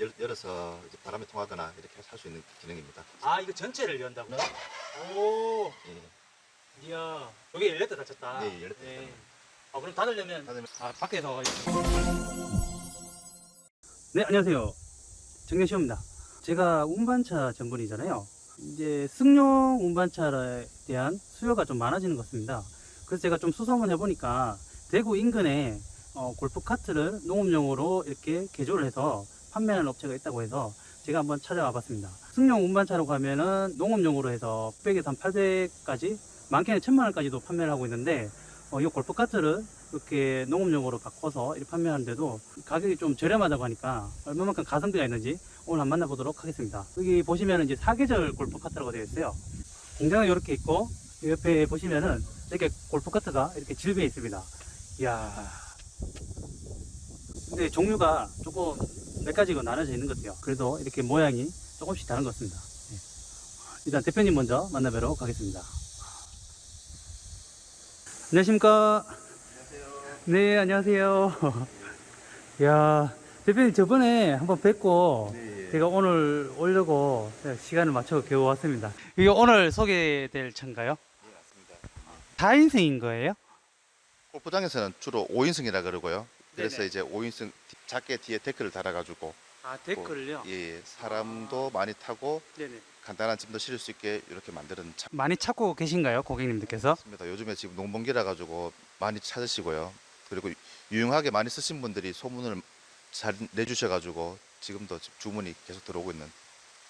열, 열어서 이제 바람이 통하거나 이렇게 할 수 있는 기능입니다. 아 이거 전체를 연다고요? 오. 예. 이야 여기 열렸다 닫혔다. 네, 열렸다 닫혔다. 아 그럼 닫으려면 닫으면- 아 밖에서 네 안녕하세요. 정래시호입니다. 제가 운반차 전문이잖아요. 이제 승용 운반차에 대한 수요가 좀 많아지는 것 같습니다. 그래서 제가 좀 수소문 해보니까 대구 인근에 어, 골프 카트를 농업용으로 이렇게 개조를 해서 판매하는 업체가 있다고 해서 제가 한번 찾아와 봤습니다. 승용 운반차로 가면은 농업용으로 해서 100에서 한 800까지 많게는 1000만 원까지도 판매를 하고 있는데 어, 이 골프 카트를 이렇게 농업용으로 바꿔서 이렇게 판매하는데도 가격이 좀 저렴하다고 하니까 얼마만큼 가성비가 있는지 오늘 한번 만나보도록 하겠습니다. 여기 보시면 이제 사계절 골프 카트라고 되어 있어요. 공장은 이렇게 있고 이 옆에 보시면은 이렇게 골프 카트가 이렇게 질비해 있습니다. 이야. 근데 종류가 조금 몇 가지가 나눠져 있는 것 같아요. 그래도 이렇게 모양이 조금씩 다른 것 같습니다. 네. 일단 대표님 먼저 만나뵈러 가겠습니다. 안녕하십니까? 네, 안녕하세요. 야, 대표님 저번에 한번 뵙고 네. 제가 오늘 오려고 시간을 맞춰 겨우 왔습니다. 이게 오늘 소개될 차인가요? 예, 맞습니다. 4인승인 거예요? 골프장에서는 주로 5인승이라 그러고요. 그래서 네네. 이제 5인승 작게 뒤에 데크를 달아가지고 아, 데크를요? 예, 사람도 많이 타고 네네. 간단한 짐도 실을 수 있게 이렇게 만드는 차. 많이 찾고 계신가요, 고객님들께서? 맞습니다. 요즘에 지금 농번기라 가지고 많이 찾으시고요. 그리고 유용하게 많이 쓰신 분들이 소문을 잘 내주셔가지고 지금도 지금 주문이 계속 들어오고 있는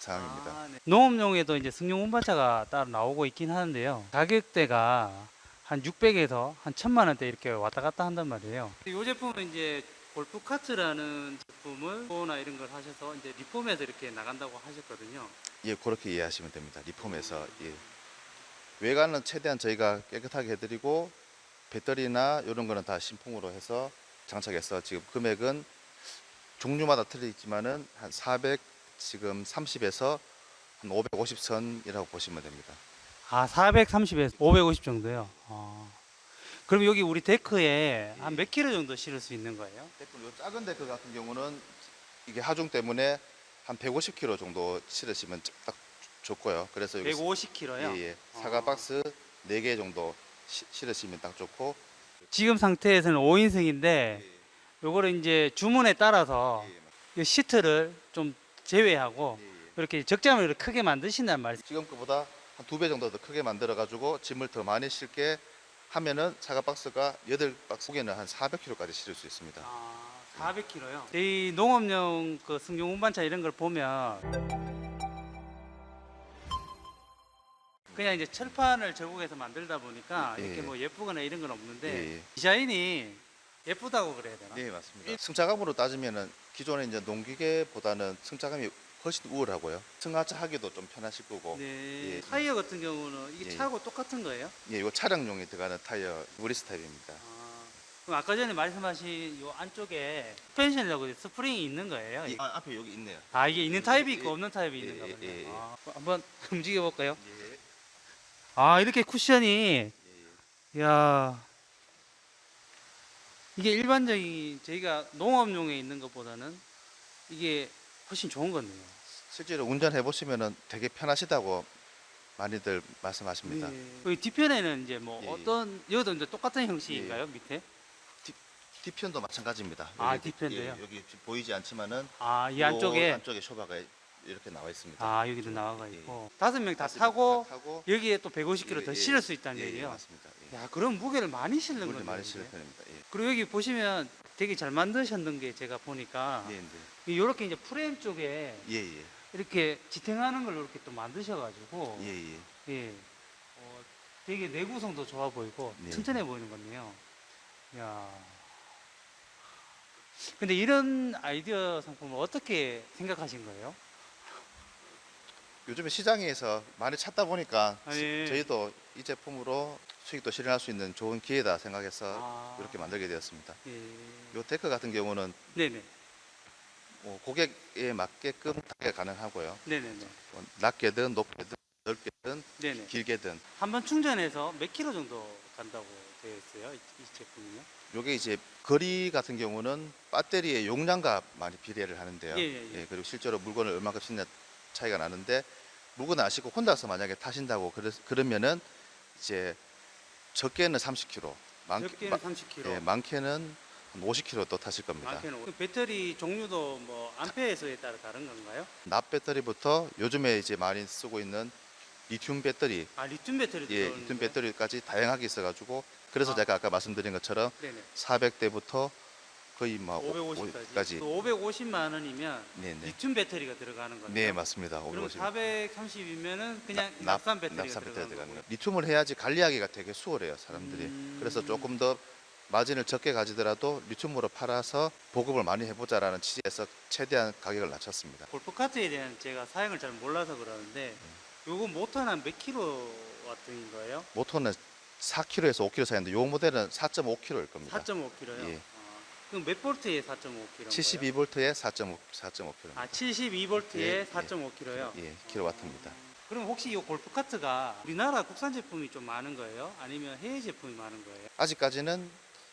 상황입니다. 아, 네. 농업용에도 이제 승용 운반차가 따로 나오고 있긴 하는데요. 가격대가 한 600에서 한 1000만 원대 이렇게 왔다 갔다 한단 말이에요. 이 제품은 이제 골프 카트라는 제품을 보나 이런 걸 하셔서 이제 리폼해서 이렇게 나간다고 하셨거든요. 예, 그렇게 이해하시면 됩니다. 리폼에서 예. 외관은 최대한 저희가 깨끗하게 해드리고 배터리나 이런 거는 다 신품으로 해서 장착해서 지금 금액은 종류마다 틀리지만은 한 400 지금 30에서 한 550 선이라고 보시면 됩니다. 아, 430에서 550 정도요. 아. 그럼 여기 우리 데크에 한 몇 킬로 정도 실을 수 있는 거예요? 데크 요 작은 데크 같은 경우는 이게 하중 때문에 한 150kg 정도 실으시면 딱 좋고요. 그래서 여기 150킬로요. 예, 예. 사과 아. 박스 4개 정도 시- 실으시면 딱 좋고 지금 상태에서는 5인승인데 요거를 이제 주문에 따라서 예, 이 시트를 좀 제외하고 예, 예. 이렇게 적재함을 크게 만드신단 말이에요. 지금 거보다 한 두 배 정도 더 크게 만들어 가지고 짐을 더 많이 실게 하면은 사과 박스가 8박스 고기는 한 400kg까지 실을 수 있습니다. 아, 400kg요. 이 농업용 그 승용 운반차 이런 걸 보면 그냥 이제 철판을 절곡해서 만들다 보니까 예, 이렇게 예. 뭐 예쁘거나 이런 건 없는데 예, 예. 디자인이 예쁘다고 그래야 되나? 네, 맞습니다. 승차감으로 따지면은 기존의 이제 농기계보다는 승차감이 훨씬 우월하고요. 승하차 하기도 좀 편하실 거고. 네. 예. 타이어 같은 경우는 이게 예, 예. 차하고 똑같은 거예요? 예, 이거 차량용에 들어가는 타이어 우리스 타입입니다. 아, 그럼 아까 전에 말씀하신 요 안쪽에 스펜션이라고 스프링이 있는 거예요? 이- 아, 앞에 여기 있네요. 아 이게 있는 타입이 예, 있고 없는 타입이 예, 있는가 예, 보네요. 예, 예. 아, 한번 움직여 볼까요? 예, 아 이렇게 쿠션이 예, 예. 야 이게 일반적인 저희가 농업용에 있는 것보다는 이게 훨씬 좋은 거네요. 실제로 운전해 보시면은 되게 편하시다고 많이들 말씀하십니다. 여기 뒤편에는 이제 뭐 예, 예. 어떤 여기도 이제 똑같은 형식인가요 밑에? 뒤편도 마찬가지입니다. 아, 여기, 뒤편도요? 예, 여기 보이지 않지만은 아 이 요 안쪽에 안쪽에 쇼바가 이렇게 나와 있습니다. 아 여기도 나와가 예, 있고 다섯 명 다 타고 다 타고 여기에 또 150kg 예, 더 예, 실을 수 있다는 예, 예, 얘기예요. 맞습니다. 예. 야 그럼 무게를 많이 실는 거네요. 많이. 실는 편입니다. 예. 그리고 여기 보시면 되게 잘 만드셨는 게 제가 보니까 예, 네. 이렇게 이제 프레임 쪽에 예, 예, 이렇게 지탱하는 걸 이렇게 또 만드셔가지고 예, 예. 예. 어, 되게 내구성도 좋아 보이고 네. 튼튼해 보이는 거네요. 야. 근데 이런 아이디어 상품을 어떻게 생각하신 거예요? 요즘에 시장에서 많이 찾다 보니까 아, 예. 저희도 이 제품으로 수익도 실현할 수 있는 좋은 기회다 생각해서 아. 이렇게 만들게 되었습니다. 예. 요 데크 같은 경우는 네네. 뭐 고객에 맞게끔 타게 가능하고요. 네네네. 뭐 낮게든 높게든 넓게든 네네. 길게든 한 번 충전해서 몇 킬로 정도 간다고 되어 있어요. 이, 이 제품은요? 요게 이제 거리 같은 경우는 배터리의 용량과 많이 비례를 하는데요. 예, 예, 예. 그리고 실제로 물건을 얼마큼 싣냐 차이가 나는데 물건 아시고 혼자서 만약에 타신다고 그러, 그러면은 이제 적게는 30km, 많, 적게는 30kg, 예, 많게는 한 50km 또 타실 겁니다. 그 배터리 종류도 뭐 암페어에 따라 다른 건가요? 납 배터리부터 요즘에 이제 많이 쓰고 있는 리튬 배터리, 아 리튬 배터리도 예, 들어오는 리튬 거예요? 배터리까지 다양하게 있어가지고 그래서 아. 제가 아까 말씀드린 것처럼 네네. 400대부터 거의 막 550까지. 또 550만 원이면 네네. 리튬 배터리가 들어가는 거예요. 네 맞습니다. 그럼 550. 430이면은 그냥 납- 납산 배터리가 납산 배터리 들어가는 들어가는 거고요. 거. 리튬을 해야지 관리하기가 되게 수월해요 사람들이. 음. 그래서 조금 더 마진을 적게 가지더라도 리튬으로 팔아서 보급을 많이 해보자라는 취지에서 최대한 가격을 낮췄습니다. 골프카트에 대한 제가 사양을 잘 몰라서 그러는데 네. 요거 모터는 몇 킬로와트인 거예요? 모터는 4kg에서 5kg 사이인데 요 모델은 4.5kg일 겁니다. 4.5kg요. 예. 아, 그럼 몇 볼트에 4.5kg? 72V에 4.5 4.5kg. 아, 72볼트에 예, 예. 4.5kg요. 예, 킬로와트입니다. 그럼 혹시 이 골프카트가 우리나라 국산 제품이 좀 많은 거예요? 아니면 해외 제품이 많은 거예요? 아직까지는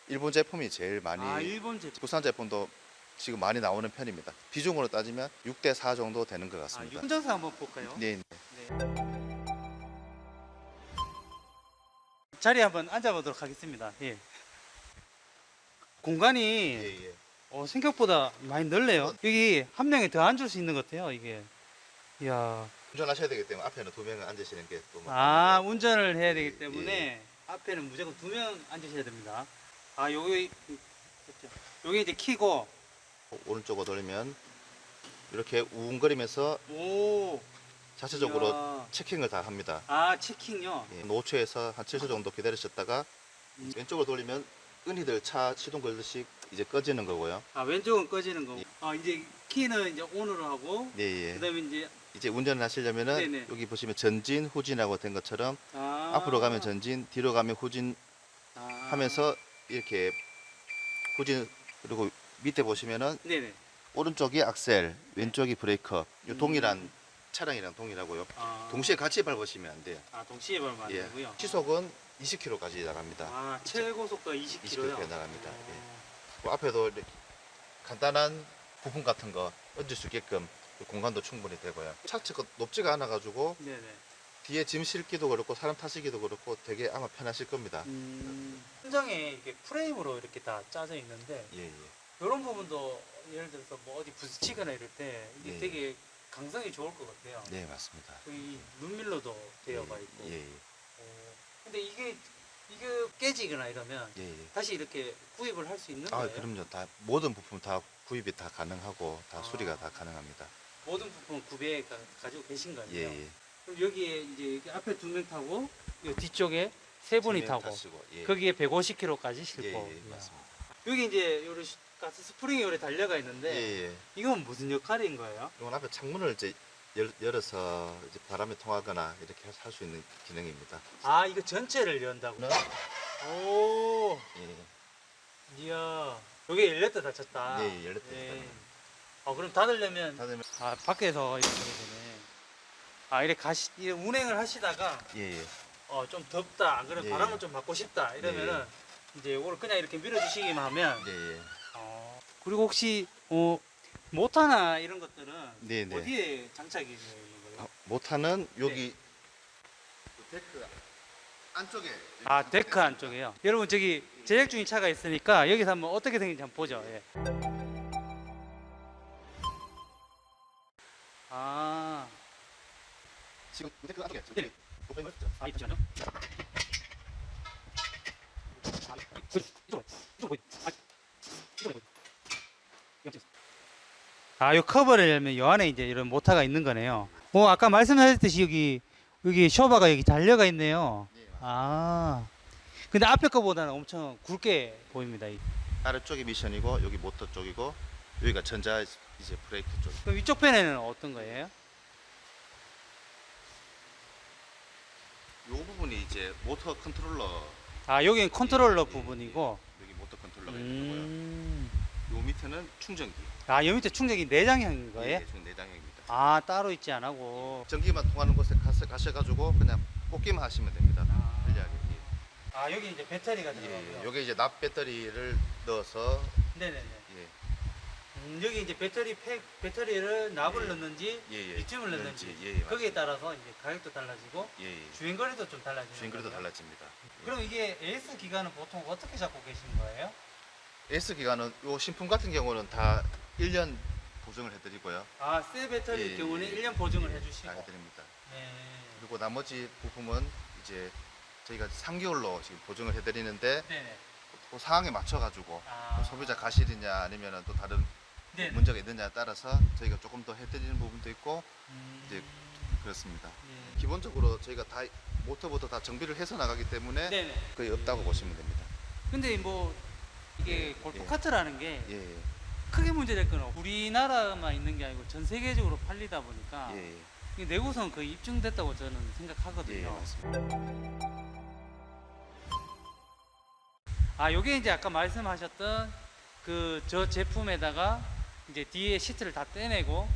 일본 제품이 제일 많이 아, 일본 제품. 국산 제품도 지금 많이 나오는 편입니다. 비중으로 따지면 6대 4 정도 되는 것 아, 같습니다. 현장사 한번 볼까요? 네, 네. 네. 자리 에 한번 앉아보도록 하겠습니다. 예. 공간이 예, 예. 어, 생각보다 많이 넓네요. 여기 한 명이 더 앉을 수 있는 것 같아요. 이게. 이야. 운전하셔야 되기 때문에 앞에는 두 명은 앉으시는 게또 아, 운전을 해야 되기 예, 때문에 앞에는 무조건 두 명 앉으셔야 됩니다. 아, 요게 그렇죠. 요게 이제 키고 오른쪽으로 돌리면 이렇게 우웅거리면서 오. 자체적으로 이야. 체킹을 다 합니다. 아, 체킹요. 예, 5초에서 한 7초 정도 기다리셨다가 음. 왼쪽으로 돌리면 은희들 차 시동 걸듯이 이제 꺼지는 거고요. 아, 왼쪽은 꺼지는 거고. 아, 이제 키는 이제 온으로 하고 예, 예. 그다음에 이제 이제 운전을 하시려면은 네네. 여기 보시면 전진, 후진하고 된 것처럼 아. 앞으로 가면 전진, 뒤로 가면 후진 아. 하면서 이렇게 후진 그리고 밑에 보시면은 네네. 오른쪽이 악셀, 왼쪽이 브레이커. 요 음. 동일한 차량이랑 동일하고요. 아. 동시에 같이 밟으시면 안 돼요. 아, 동시에 밟으면 안 예. 되고요. 시속은 20km까지 나갑니다. 아, 최고 속도 20km요. 20km 나갑니다. 예. 그 앞에도 이렇게 간단한 부품 같은 거 얹을 수 있게끔 공간도 충분히 되고요. 차체가 높지가 않아 가지고 네네. 뒤에 짐 실기도 그렇고 사람 타시기도 그렇고 되게 아마 편하실 겁니다. 음, 현장에 이렇게 프레임으로 이렇게 다 짜져 있는데 예, 예. 이런 부분도 예를 들어서 뭐 어디 부딪히거나 이럴 때 이게 예. 되게 강성이 좋을 것 같아요. 네, 맞습니다. 이 눈밀로도 되어가 있고. 예, 예. 어, 근데 이게 이게 깨지거나 이러면 예, 예. 다시 이렇게 구입을 할 수 있는 아, 거예요? 그럼요. 다 모든 부품 다 구입이 다 가능하고 다 아. 수리가 다 가능합니다. 모든 부품 구비해 가, 가지고 계신 거예요. 예, 예. 그럼 여기에 이제 여기 앞에 두 명 타고 이 뒤쪽에 세 분이 타고 타시고, 예. 거기에 150km까지 예, 싣고 예, 이야. 맞습니다. 여기 이제 시- 가스 스프링이 요리 달려가 있는데 예, 예. 이건 무슨 역할인 거예요? 이건 앞에 창문을 이제 열, 열어서 이제 바람이 통하거나 이렇게 할 수 있는 기능입니다. 아 이거 전체를 연다고? 오 예. 이야 여기 열렸다 닫혔다 네, 열렸다 예. 어 그럼 닫으려면 닫으면 아 밖에서 이렇게 되네 아 이렇게 가시 이렇게 운행을 하시다가 예, 예. 어 좀 덥다 안 그래 예. 바람을 좀 맞고 싶다 이러면은 이제 이걸 그냥 이렇게 밀어주시기만 하면 예, 예. 어, 그리고 혹시 어 모터나 이런 것들은 네, 네. 어디에 장착이 되어 있는 거예요? 아, 모타는 여기 데크 안쪽에 아 데크 안쪽에요. 여러분 저기 제작 중인 차가 있으니까 여기서 한번 어떻게 생긴지 한번 보죠. 예. 아, 지금 데크 안쪽에 네. 지금 있죠? 아 잠시만요. 아, 그, 요 커버를 열면 요 안에 이제 이런 모터가 있는 거네요. 어, 아까 말씀하셨듯이 여기 여기 쇼바가 여기 달려가 있네요. 네, 맞습니다. 아. 근데 앞에 거보다는 엄청 굵게 보입니다. 이. 아래쪽이 미션이고 여기 모터 쪽이고 여기가 전자 이제 브레이크 쪽. 그럼 이쪽 편에는 어떤 거예요? 요 부분이 이제 모터 컨트롤러 아, 여기는 컨트롤러 예, 예, 부분이고. 예. 여기 모터 컨트롤러가 있는 거고요. 음. 요 밑에는 충전기. 아, 여기 밑에 충전기 내장형인 거예요? 예, 지금 내장형입니다. 아, 따로 있지 안 하고. 전기만 통하는 곳에 가셔, 가셔가지고 그냥 꽂기만 하시면 됩니다. 아. 편리하게. 예. 아 여기 이제 배터리가 예, 들어가고요. 예. 요게 이제 납 배터리를 넣어서 네네네. 예, 음, 여기 이제 배터리 팩 배터리를 납을 예. 넣는지 예, 예. 리튬을 넣는지 예, 예, 거기에 따라서 이제 가격도 달라지고 예, 예. 주행 거리도 좀 달라지는 주행 거리도 거예요? 달라집니다. 예. 그럼 이게 AS 기간은 보통 어떻게 잡고 계신 거예요? S 기간은 요 신품 같은 경우는 다 1년 보증을 해드리고요. 아, 새 배터리일 예, 경우는 예, 1년 보증을 예, 해주시고. 다 해드립니다. 네. 그리고 나머지 부품은 이제 저희가 3개월로 지금 보증을 해드리는데 네네. 그 상황에 맞춰 가지고 아. 또 소비자 가실이냐 아니면 또 다른 네네. 문제가 있느냐에 따라서 저희가 조금 더 해드리는 부분도 있고 음, 이제 그렇습니다. 예. 기본적으로 저희가 다 모터부터 다 정비를 해서 나가기 때문에 네네. 거의 없다고 보시면 됩니다. 근데 뭐 이게 예, 골프 예. 카트라는 게 예, 예, 크게 문제될 건 없고 우리나라만 있는 게 아니고 전 세계적으로 팔리다 보니까 예, 예, 이 내구성 거의 입증됐다고 저는 예, 예, 생각하거든요. 맞습니다. 아, 요게 이제 아까 말씀하셨던 그 저 제품에다가 이제 뒤에 시트를 다 떼내고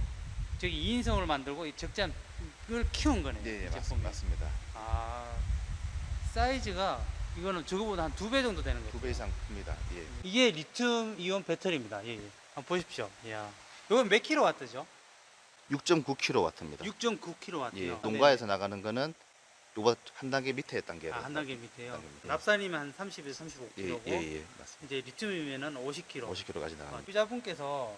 저기 2인승을 만들고 이 적재함을 키운 거네요. 예, 예, 이 맞, 제품이. 맞 습니다. 아, 사이즈가 이거는 저거보다 한 두 배 정도 되는 거죠. 두배 이상 큽니다. 예. 이게 리튬 이온 배터리입니다. 예, 예. 한번 보십시오. 이야. 이건 몇 킬로와트죠? 6.9kW입니다. 6.9킬로와트요. 네. 예, 농가에서 나가는 거는 요거 한 단계 밑에 단계로. 아, 한 단계 밑에요. 납산이면 한 30에서 35kg고 예, 예, 예, 맞습니다. 이제 리튬이면은 50kg. 50kg까지 아, 나갑니다. 유자분께서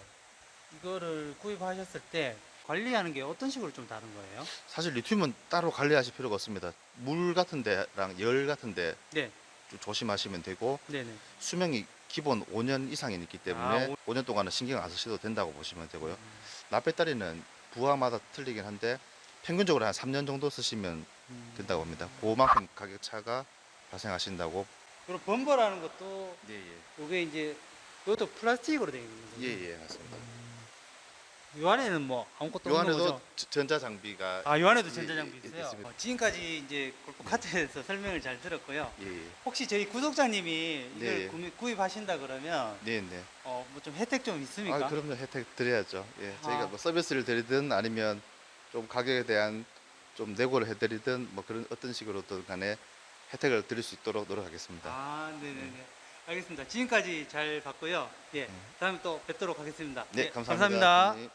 이거를 구입하셨을 때 관리하는 게 어떤 식으로 좀 다른 거예요? 사실 리튬은 따로 관리하실 필요가 없습니다. 물 같은 데랑 열 같은 데 네, 좀 조심하시면 되고 네네. 수명이 기본 5년 이상이 있기 때문에 아, 오- 5년 동안은 신경 안 쓰셔도 된다고 보시면 되고요. 음, 납배터리는 부하마다 틀리긴 한데 평균적으로 한 3년 정도 쓰시면 음. 된다고 합니다. 그만큼 가격 차가 발생하신다고. 그리고 범버라는 것도 예, 예. 이게 이제 이것도 플라스틱으로 되어 있는 거죠. 예, 예, 맞습니다. 이 안에는 뭐 아무것도 요 없는 거죠? 저- 전자 장비가 아, 예, 전자장비 예, 있어요. 있습니다. 어, 지금까지 이제 골프 카트에서 설명을 잘 들었고요. 예, 예. 혹시 저희 구독자님이 이걸 네, 예. 구입, 구입하신다 그러면 네, 네. 어, 뭐 좀 혜택 좀 있습니까? 아, 그럼요. 혜택 드려야죠. 예. 저희가 아. 뭐 서비스를 드리든 아니면 좀 가격에 대한 좀 내고를 해드리든 뭐 그런 어떤 식으로든 간에 혜택을 드릴 수 있도록 노력하겠습니다. 아, 네네네. 알겠습니다. 지금까지 잘 봤고요. 예, 네. 다음에 또 뵙도록 하겠습니다. 네, 예, 감사합니다. 감사합니다. 선생님.